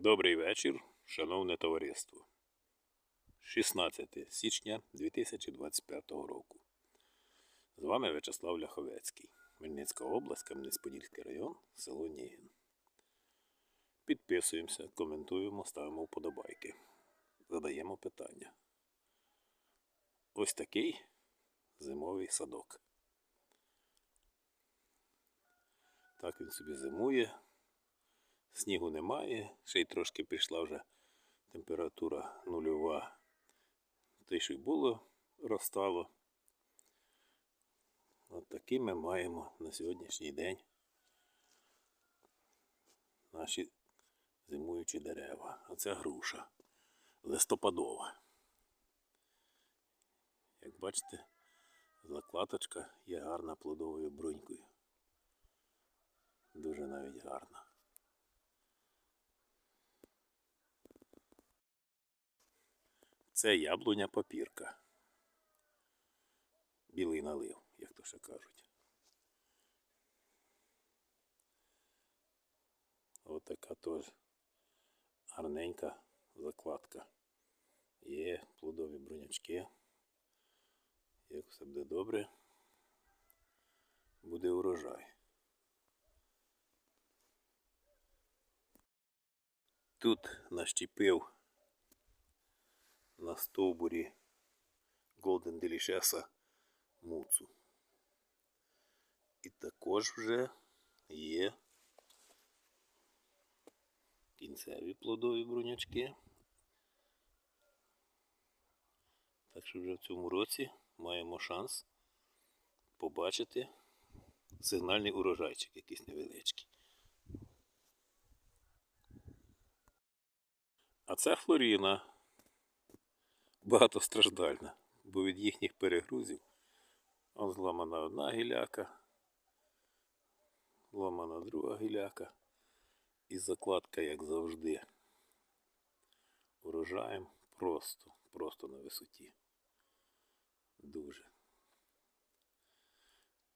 Добрий вечір, шановне товариство. 16 січня 2025 року. З вами В'ячеслав Ляховецький, Хмельницька область, Кам'янець-Подільський район, село Нігін. Підписуємося, коментуємо, ставимо вподобайки. Задаємо питання. Ось такий зимовий садок. Так він собі зимує. Снігу немає, ще й трошки пішла вже температура нульова. Те, що й було, розтало. От такі ми маємо на сьогоднішній день наші зимуючі дерева. Це груша листопадова. Як бачите, закладочка є гарна плодовою брунькою. Дуже навіть гарна. Це яблуня папірка. Білий налив, як то ще кажуть. Ось така теж гарненька закладка. Є плодові брунячки. Як все буде добре, буде урожай. Тут нащепив на стовбурі Golden Delicious муцу. І також вже є кінцеві плодові брунячки. Так що вже в цьому році маємо шанс побачити сигнальний урожайчик якийсь невеличкий. А це Флоріна багатостраждальна, бо від їхніх перегрузів он зламана одна гіляка, зламана друга гіляка і закладка, як завжди, урожаєм просто, просто на висоті. Дуже.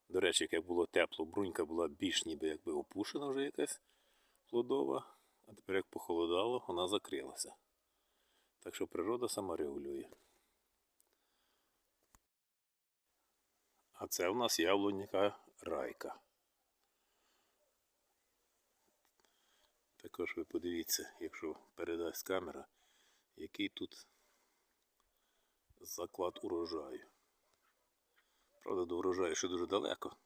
До речі, як було тепло, брунька була більш ніби якби опушена вже якась плодова, а тепер як похолодало, вона закрилася. Так що природа сама регулює. А це у нас яблуніка райка. Також ви подивіться, якщо передасть камера, який тут заклад урожаю. Правда, до урожаю ще дуже далеко.